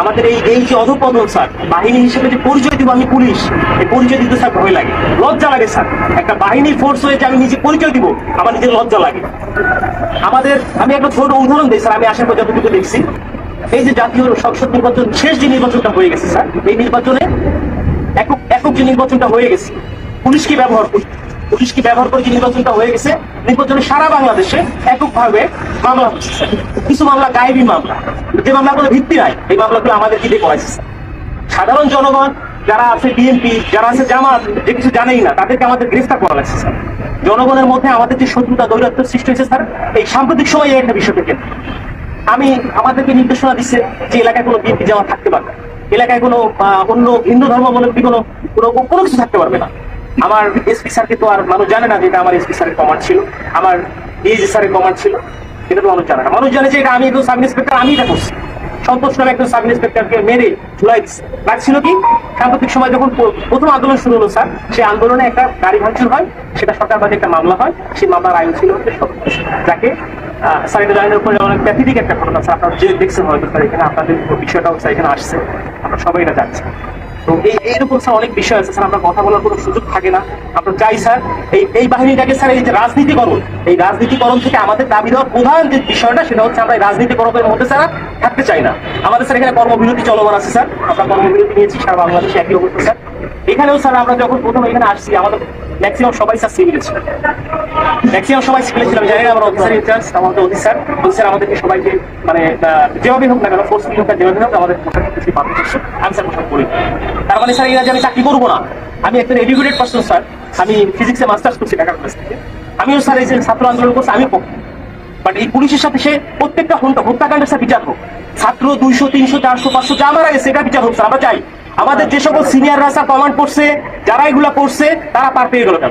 আমাদের এই এই যে অধপতন, স্যার। বাহিনী হিসেবে যে পরিচয় দিব আমি পুলিশ, এই পরিচয় দিতে স্যার ভয় লাগে। লজ্জা লাগে, স্যার। একটা বাহিনীর ফোর্স হয়ে যে আমি নিজে পরিচয় দিব, আমার নিজের লজ্জা লাগে। আমাদের, আমি একটা ছোট উদাহরণ দিই, স্যার। আমি আসার পর যতটুকু দেখছি, এই যে জাতীয় সংসদ নির্বাচন, শেষ যে নির্বাচনটা হয়ে গেছে, স্যার, এই নির্বাচনে একক একক যে নির্বাচনটা হয়ে গেছে, পুলিশ কি ব্যবহার করি পুলিশ কি ব্যবহার করে যে নির্বাচনটা হয়ে গেছে? নির্বাচনে সারা বাংলাদেশে এককভাবে মামলা কিছু মামলা গায়েবী মামলা। যে মামলাগুলো ভিত্তি নাই, এই মামলাগুলো আমাদের কি করাইছে সাধারণ জনগণ যারা আছে বিএনপি, যারা আছে জামাত, যে কিছু জানেই না, তাদেরকে আমাদের গ্রেফতার করা লাগছে, স্যার। জনগণের মধ্যে আমাদের যে শত্রুতা দৌরাত্ম সৃষ্টি হয়েছে, স্যার, এই সাম্প্রতিক সময়ে এই একটা বিষয় থেকে আমি আমাদেরকে নির্দেশনা দিচ্ছে যে এলাকায় কোনো বিএনপি জামাত থাকতে পারবে। এলাকায় কোনো অন্য হিন্দু ধর্মাবলম্বী কোনো কোনো কোনো কিছু থাকতে পারবে না। আমার এসপি স্যারকে তো আর মানুষ জানে না যে এটা আমার এসপি স্যারের কমান্ড ছিল। আমার ডিএজি স্যারের কমান্ড ছিল। এটা তো মানুষ জানে না। মানুষ জানে যে এটা আমি একজন সাব ইন্সপেক্টর আমি এটা করছি। সন্তোষ নামে একজন সাব ইন্সপেক্টরকে মেরে ঝুলাই দিচ্ছে লাগছিল কি? সাম্প্রতিক সময় যখন প্রথম আন্দোলন শুরু হলো স্যার সেই আন্দোলনে একটা গাড়ি ভাঙচুর হয়, সেটা সরকার সরকারবাদী একটা মামলা হয়। সেই মামলার আইন ছিল যাকে স্যার, এটা জানানোর অনেক প্যাথেটিক একটা ঘটনা, স্যার, আপনারা যে দেখছেন হয়তো স্যার, এখানে আপনাদের বিষয়টাও স্যার এখানে আসছে। আমরা সবাই এটা জানছি। তো এই এইরকম স্যার অনেক বিষয় আছে, স্যার, আমরা কথা বলার কোনো সুযোগ থাকে না। আমরা চাই, স্যার, এই এই বাহিনীটাকে, স্যার, এই যে রাজনীতিকরণ, এই রাজনীতিকরণ থেকে আমাদের দাবি দেওয়ার প্রধান যে বিষয়টা, সেটা হচ্ছে আমরা এই রাজনীতিকরণের মধ্যে, স্যার, থাকতে চাই না। আমাদের, স্যার, এখানে কর্মবিরতি চলমান আছে, স্যার। আমরা কর্মবিরতি নিয়েছি, সারা বাংলাদেশে একই অবস্থা, স্যার। এখানেও, স্যার, আমরা যখন প্রথম এখানে আসছি, আমাদের ম্যাক্সিমাম সবাই, স্যার সিভিল ছিল। ম্যাক্সিমাম সবাই সিভিল ছিলাম জানি না আমরা অফিসার ইনচার্জ আমাদের অফিসার অফিসার আমাদেরকে সবাইকে মানে যেভাবে হোক না কেন হোক আর যেভাবে হোক, আমাদের পোশাক আমি স্যার পোশাক তার মানে স্যার আমি চাকরি করব না। আমি একজন এডুকেটেড পার্সন স্যার। আমি ফিজিক্সে মাস্টার্স করছি কলেজ থেকে। আমিও স্যার এই যে ছাত্র আন্দোলন করছি আমি বাট এই পুলিশের সাথে সে প্রত্যেকটা হত্যা- হত্যাকাণ্ডের স্যার বিচার হোক। ছাত্র দুইশো, তিনশো, চারশো, পাঁচশো, যা মারা গেছে, এটা বিচার হোক, স্যার। আমরা চাই। আমাদের যে সকল সিনিয়ররা স্যার কমান্ড করছে, যারা এগুলা করছে, তারা পার পেয়ে গেল কেন?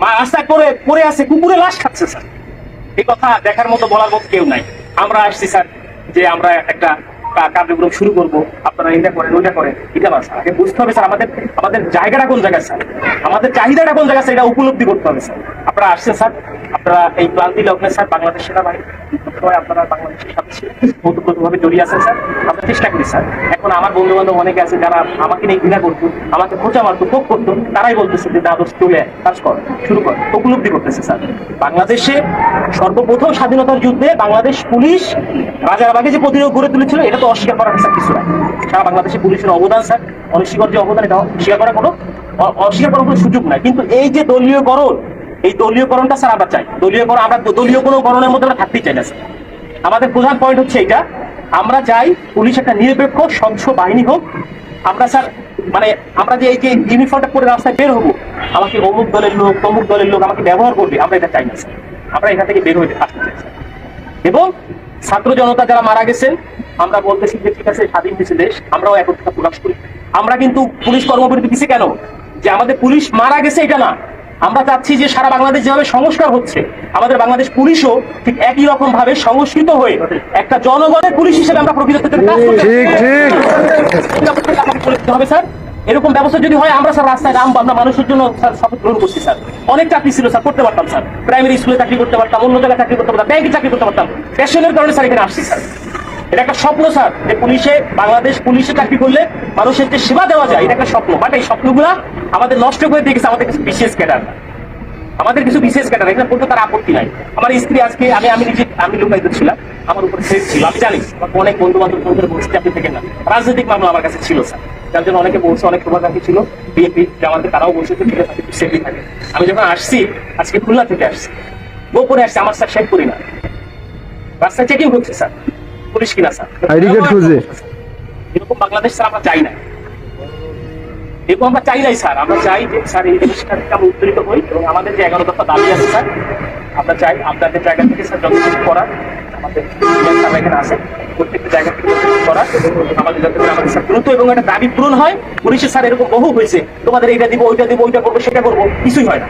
রাস্তায় পরে পড়ে আছে, কুকুরে লাশ খাচ্ছে, স্যার। এই কথা দেখার মতো বলার মতো কেউ নাই। আমরা আসছি, স্যার, যে আমরা একটা কার্যক্রম শুরু করব। আপনারা এটা করেন, ওইটা করেন। এটা না স্যার আগে বুঝতে হবে স্যার, আমাদের আমাদের জায়গাটা কোন জায়গায় স্যার? আমাদের চাহিদাটা কোন জায়গায় স্যার? এটা উপলব্ধি করতে হবে স্যার। আপনারা আসছেন স্যার। আপনারা এই ক্লান্তি লগ্নে স্যার বাংলাদেশ সেনাবাহিনী আপনারা বাংলাদেশের সাথে জড়িয়ে আছেন স্যার। আমরা চেষ্টা করি স্যার। এখন আমার বন্ধু বান্ধব অনেকে আছে, যারা আমাকে নিয়ে ঘৃণা করতো, আমাকে মারতো করতো, তারাই বলতেছে যে দাদোস কাজ কর, শুরু কর। উপলব্ধি করতেছে স্যার। বাংলাদেশে সর্বপ্রথম স্বাধীনতার যুদ্ধে বাংলাদেশ পুলিশ রাজারবাগে যে প্রতিরোধ গড়ে তুলেছিল, এটা তো অস্বীকার করার স্যার কিছু নাই। সারা বাংলাদেশে পুলিশের অবদান, স্যার। অনস্বীকার যে অবদান, এটা অস্বীকার করার কোনো অস্বীকার করার কোনো সুযোগ নাই। কিন্তু এই যে দলীয়করণ, এই দলীয়করণটা স্যার আমরা চাই। দলীয়করণ আমরা দলীয় কোনো করণের মধ্যে আমরা থাকতেই চাই না, স্যার। আমাদের প্রধান পয়েন্ট হচ্ছে এটা আমরা চাই পুলিশ একটা নিরপেক্ষ, স্বচ্ছ বাহিনী হোক। আমরা, স্যার মানে আমরা যে এই যে ইউনিফর্মটা পরে রাস্তায় বের হব, আমাকে অমুক দলের লোক, তমুক দলের লোক আমাকে ব্যবহার করবে, আমরা এটা চাই না, স্যার। আমরা এখান থেকে বের হয়ে আসতে চাই এবং ছাত্র জনতা যারা মারা গেছেন আমরা বলতেছি যে ঠিক আছে স্বাধীন হয়েছে দেশ আমরাও একত্রতা প্রকাশ করি। আমরা কিন্তু পুলিশ কর্মবিরতি দিছি কেন? যে আমাদের পুলিশ মারা গেছে এটা না। আমরা চাচ্ছি যে সারা বাংলাদেশ যেভাবে সংস্কার হচ্ছে আমাদের বাংলাদেশ পুলিশও ঠিক একই রকম ভাবে সংস্কৃত হয়ে একটা জনগণের পুলিশ হিসেবে আমরা প্রকৃত কাজ করতে হবে স্যার? এরকম ব্যবস্থা যদি হয় আমরা স্যার রাস্তায় নামবো আমরা মানুষের জন্য স্যার শপথ গ্রহণ করছি স্যার। অনেক চাকরি ছিল স্যার করতে পারতাম স্যার। প্রাইমারি স্কুলে চাকরি করতে পারতাম অন্য জায়গায় চাকরি করতে পারতাম ব্যাংকে চাকরি করতে পারতাম। প্যাশনের কারণে স্যার এখানে আসছি স্যার। এটা একটা স্বপ্ন, স্যার। যে পুলিশে, বাংলাদেশ পুলিশে চাকরি করলে মানুষের যে সেবা দেওয়া যায়, এটা একটা স্বপ্ন। বাট এই স্বপ্নগুলা আমাদের নষ্ট করে দিয়ে আমাদের কিছু বিশেষ ক্যাডার। আমাদের কিছু বিশেষ ক্যাটার এখানে বলতে তার আপত্তি নাই। আমার স্ত্রী আজকে, আমি আমি নিজে, আমি লোকায়িত ছিলাম। আমার উপর সেট ছিল। আমি জানি অনেক বন্ধু বান্ধব ফোন করে বলছি আপনি থেকে না। রাজনৈতিক মামলা আমার কাছে ছিল, স্যার। যার জন্য অনেকে বলছে, অনেক শুভাকাঙ্ক্ষী ছিল। বিএনপি জামাতে তারাও বলছে যে ঠিক আছে সেফলি থাকে আমি যখন আসছি, আজকে খুলনা থেকে আসছি। গোপনে আসছি, আমার স্যার শেখ করি না। রাস্তায় চেকিং হচ্ছে স্যার। পুলিশ কিনা স্যার? ID card খুঁজে। এরকম বাংলাদেশ স্যার আমরা চাই না। এরকম আমরা চাই নাই স্যার। আমরা চাই যে স্যার এই জিনিসটা থেকে আমরা উত্তরিত হই এবং আমাদের যে এগারো দফা দাবি আছে স্যার আমরা চাই আপনাদের জায়গা থেকে স্যার যত কিছু করার আমাদের যারা এখানে আছে প্রত্যেকটা জায়গা থেকে তথ্য আমাদের যাতে করে আমাদের স্যার দ্রুত এবং একটা দাবি পূরণ হয়। পুলিশের স্যার এরকম বহু হয়েছে তোমাদের এইটা দিব ওইটা দিব ওইটা করব সেটা করব কিছুই হয় না।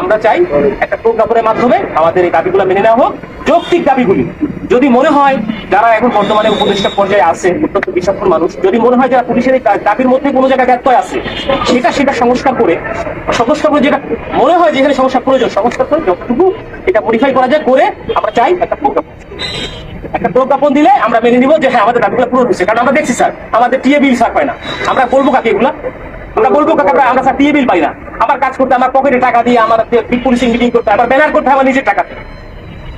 আমরা চাই একটা প্রজ্ঞাপনের মাধ্যমে আমাদের এই দাবিগুলো মেনে নেওয়া হোক যৌক্তিক দাবিগুলি। যদি মনে হয় যারা এখন বর্তমানে উপদেষ্টা পর্যায়ে আছে অত্যন্ত বিচক্ষণ মানুষ, যদি মনে হয় যারা পুলিশের এই দাবির মধ্যে কোনো জায়গায় ব্যত্যয় আছে, সেটা সেটা সংস্কার করে সংস্কার করে যেটা মনে হয় যে এখানে সংস্কার প্রয়োজন, সংস্কার করে যতটুকু এটা মডিফাই করা যায় করে আমরা চাই একটা প্রজ্ঞাপন। একটা প্রজ্ঞাপন দিলে আমরা মেনে নিব যে হ্যাঁ আমাদের দাবিগুলো পূরণ হচ্ছে কারণ আমরা দেখছি স্যার, আমাদের টিএ বিল স্যার পায় না। আমরা বলব কাকে এগুলা? আমরা বলব কাকে? আমরা স্যার টিএ বিল পাই না। আমার কাজ করতে আমার পকেটে টাকা দিয়ে আমার পুলিশিং মিটিং করতে আমার ব্যানার করতে আমার নিজের টাকা।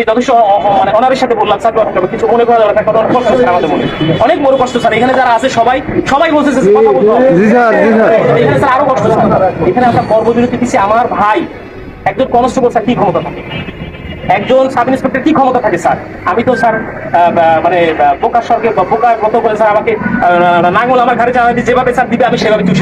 যথেষ্ট মানে অনারের সাথে বললাম স্যার কিছু মনে করা কারণ অনেক কষ্ট স্যার আমাদের মনে অনেক বড় কষ্ট স্যার এখানে যারা আছে সবাই সবাই কথা বলতে জি স্যার, জি স্যার। এখানে স্যার আরও কষ্ট স্যার এখানে আমরা কর্মবিরতি দিচ্ছি আমার ভাই একজন কনস্টেবল স্যার কি ক্ষমতা থাকে একজন সাব ইন্সপেক্টর কি ক্ষমতা থাকে স্যার আমি তো স্যার মানে বোকার সরকে বা বোকার মতো করে স্যার আমাকে নাঙ্গল আমার ঘাড়ে চালাতে যেভাবে স্যার দিবে আমি সেভাবে